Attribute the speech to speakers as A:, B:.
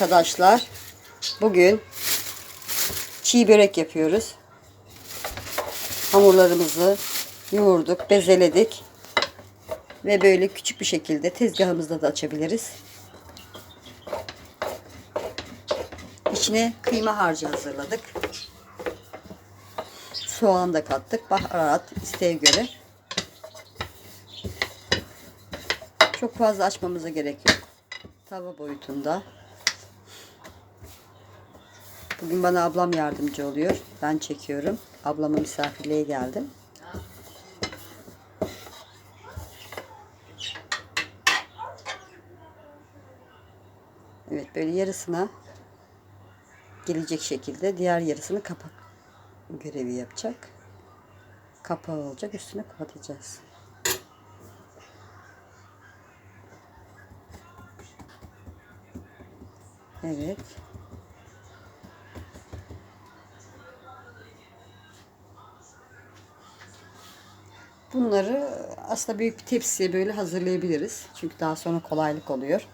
A: Arkadaşlar bugün çiğ börek yapıyoruz. Hamurlarımızı yoğurduk, bezeledik. Ve böyle küçük bir şekilde tezgahımızda da açabiliriz. İçine kıyma harcı hazırladık. Soğan da kattık. Baharat isteğe göre. Çok fazla açmamıza gerek yok. Tava boyutunda. Bugün bana ablam yardımcı oluyor. Ben çekiyorum. Ablama misafirliğe geldim. Evet böyle yarısına gelecek şekilde diğer yarısını kapak görevi yapacak. Kapağı olacak üstüne kapatacağız. Evet. Bunları aslında büyük bir tepsiye böyle hazırlayabiliriz. Çünkü daha sonra kolaylık oluyor.